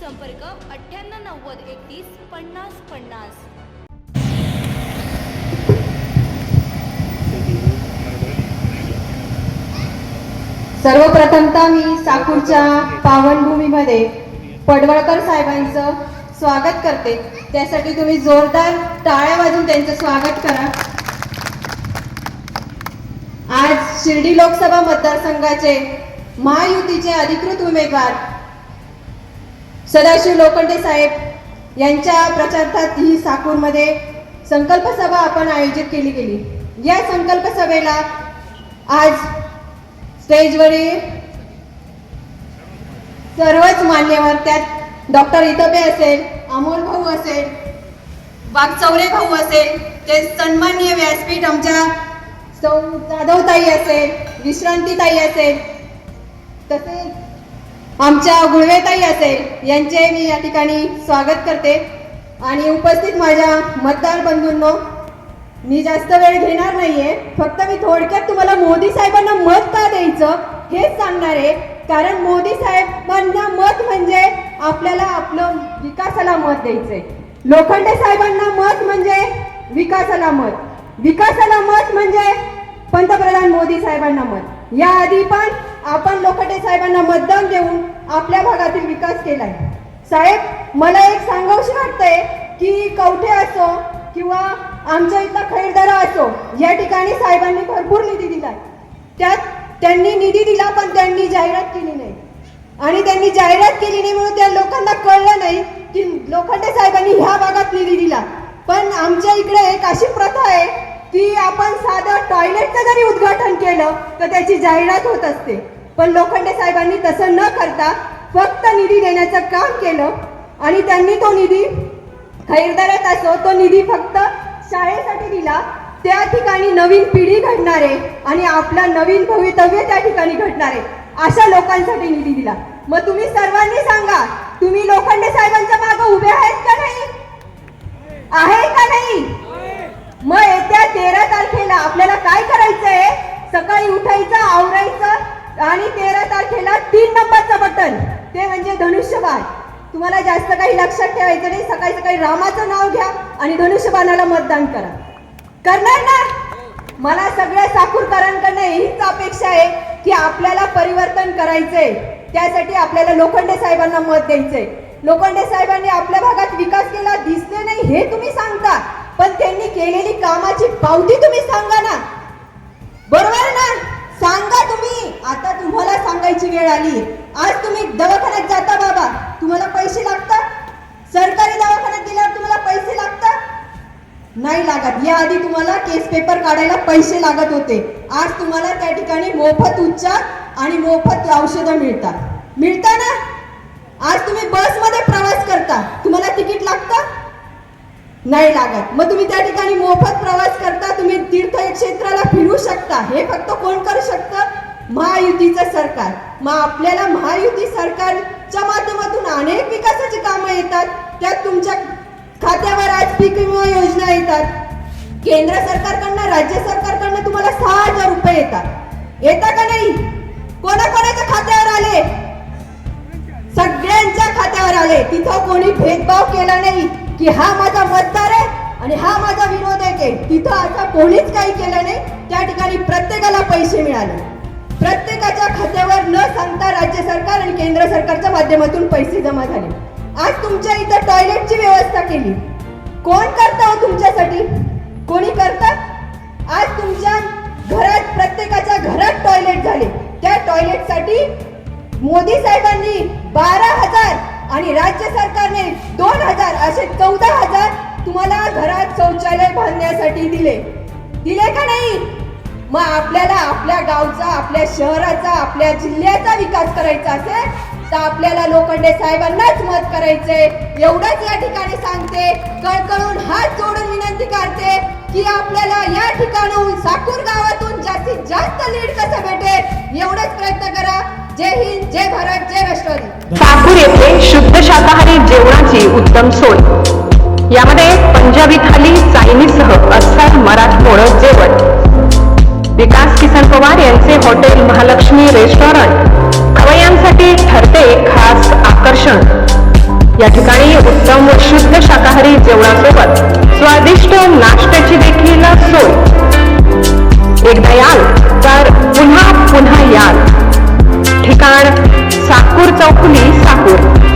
संपर्क अठ्ठ्याण्णव नव्वद एकतीस पन्नास पन्नास. सर्वप्रथमतः मी साकूरच्या पावनभूमीमध्ये पडवळकर साहेबांचं स्वागत करते. त्यासाठी तुम्ही जोरदार टाळ्या वाजून त्यांचं स्वागत करा. आज शिर्डी लोकसभा मतदारसंघाचे महायुतीचे अधिकृत उमेदवार सदाशिव लोखंडे साहेब यांच्या प्रचारात ही साकूरमध्ये संकल्प सभा आपण आयोजित केली गेली. या संकल्प सभेला आज स्टेजवरील सर्वच मान्यवर त्यात डॉक्टर इतबे असेल अमोल भाऊ असेल बागचौरे भाऊ असेल ते सन्मान्य व्यासपीठ आमच्या सौ जाधवताई असेल विश्रांतीताई असेल तसेच आमच्या गुळवेताई असेल यांचे मी या ठिकाणी स्वागत करते. आणि उपस्थित माझ्या मतदार बंधूंनो मी जास्त वेळ घेणार नाहीये. फक्त मी थोडक्यात तुम्हाला मोदी साहेबांना मत का द्यायचं हेच सांगणार आहे. कारण मोदी साहेबांना मत म्हणजे आपल्याला आपलं विकासाला मत द्यायचंय. लोखंडे साहेबांना मत म्हणजे विकासाला मत. विकासाला मत म्हणजे पंतप्रधान मोदी साहेबांना मत. याआधी पण आपण त्यांना मतदान देऊन आपल्या भागातील विकास केलाय. साहेब मला एक सांगावशी वाटतंय की कवठे असो किंवा आमच्या इथला खैरदारा असो या ठिकाणी साहेबांनी भरपूर निधी दिलाय. त्यात त्यांनी निधी दिला पण त्यांनी जाहिरात केली नाही. आणि त्यांनी जाहिरात केली नाही म्हणून त्या लोकांना कळलं नाही की लोखंडे साहेबांनी ह्या भागात निधी दिला. पण आमच्या इकडे एक अशी प्रथा आहे की आपण साधं टॉयलेटचं जरी उद्घाटन केलं तर त्याची जाहिरात होत असते. पण लोखंडे साहेबांनी तसं न करता फक्त निधी देण्याचं काम केलं आणि त्यांनी तो निधी खैरदारात असो तो निधी फक्त शाळेसाठी दिला त्या ठिकाणी नवीन पिढी घडणार आहे आणि आपला नवीन भवितव्य त्या ठिकाणी घडणार आहे अशा लोकांसाठी निधी दिला. मग तुम्ही सर्वांनी सांगा तुम्ही लोखंडे साहेबांच्या मागे उभे आहेत का नाही? आहे का नाही? मग येत्या तेरा तारखेला आपल्याला काय करायचंय? सकाळी उठायचं आवरायचं आणि तेरा तारखेला तीन नंबरचं बटन. ते म्हणजे धनुष्यबाण. तुम्हाला जास्त काही लक्षात ठेवायचं नाही. सकाळी सकाळी रामाचं नाव घ्या आणि धनुष्यबाणाला मतदान करा. करणार ना? मला सगळ्या साखूरकरांकडनं हीच अपेक्षा आहे की आपल्याला परिवर्तन करायचंय. त्यासाठी आपल्याला लोखंडे साहेबांना मत द्यायचंय. लोखंडे साहेबांनी आपल्या भागात विकास केला दिसले नाही हे तुम्ही सांगता. पण त्यांनी केलेली कामाची पावती तुम्ही सांगा ना. बरोबर? तुम्हाला वेळ आली. आज तुम्ही दवाखान्यात जाता बाबा. तुम्हाला पैसे लागतात? सरकारी दवाखान्यात गेल्यावर तुम्हाला पैसे लागतात? नाही लागत. याआधी तुम्हाला केस पेपर काढायला पैसे लागत होते. आज तुम्हाला त्या ठिकाणी मोफत उपचार आणि मोफत औषधं मिळतात. मिळता ना? आज तुम्ही बसमध्ये प्रवास करता. तुम्हाला तिकीट लागतं? नाही लागत. मग तुम्ही त्या ठिकाणी मोफत प्रवास करता. तुम्ही तीर्थक्षेत्राला फिरू शकता. हे फक्त कोण करू शकतं? महायुतीचं सरकार. मग आपल्याला महायुती सरकारच्या माध्यमातून अनेक विकासाची कामं येतात. त्यात तुमच्या खात्यावर आज पीक विमा योजना येतात. केंद्र सरकारकडनं राज्य सरकारकडनं तुम्हाला सहा हजार रुपये येतात. येता का नाही? कोणाकोणाच्या खात्यावर आले? सगळ्यांच्या खात्यावर आले. तिथं कोणी भेदभाव केला नाही की हा माझा मतदार आहे आणि हा माझा विरोध आहे तिथं आता कोणीच काही केलं नाही. त्या ठिकाणी प्रत्येकाला पैसे मिळाले. प्रत्येकाच्या खात्यावर न सांगता राज्य सरकार आणि केंद्र सरकारच्या माध्यमातून पैसे जमा झाले. आज तुमच्या इथं टॉयलेटची व्यवस्था केली. कोण करता हो तुमच्यासाठी? कोणी करतात आज तुमच्या घरात प्रत्येकाच्या घरात टॉयलेट झाले. त्या टॉयलेटसाठी मोदी साहेबांनी बारा हजार आणि राज्य सरकारने दोन हजार असे चौदा हजार तुम्हाला घरात शौचालय बांधण्यासाठी दिले. दिले का नाही? मग आपल्याला आपल्या गावचा आपल्या शहराचा आपल्या जिल्ह्याचा विकास करायचा असेल तर आपल्याला लोखंडे साहेबांनाच मत करायचे एवढंच या ठिकाणी सांगते. कळकळून हात जोडून विनंती करते की आपल्याला या ठिकाणून साकूर गावातून जास्तीत जास्त लीड कसं भेटेल एवढंच प्रयत्न करा. जय हिंद जय भारत जय राष्ट्रवादी. साकूर येथे शुद्ध शाकाहारी जेवणाची उत्तम सोय. यामध्ये पंजाबी थाली चायनीजसह अस्सल मराठमोळं जेवण. विकास किसन पवार यांचे हॉटेल महालक्ष्मी रेस्टॉरंट खवयांसाठी ठरते खास आकर्षण. या ठिकाणी उत्तम शुद्ध शाकाहारी जेवणासोबत स्वादिष्ट नाश्त्याची देखील सोय. एकदा याल तर पुन्हा पुन्हा याल. ठिकाण साकूर चौकुली साकूर.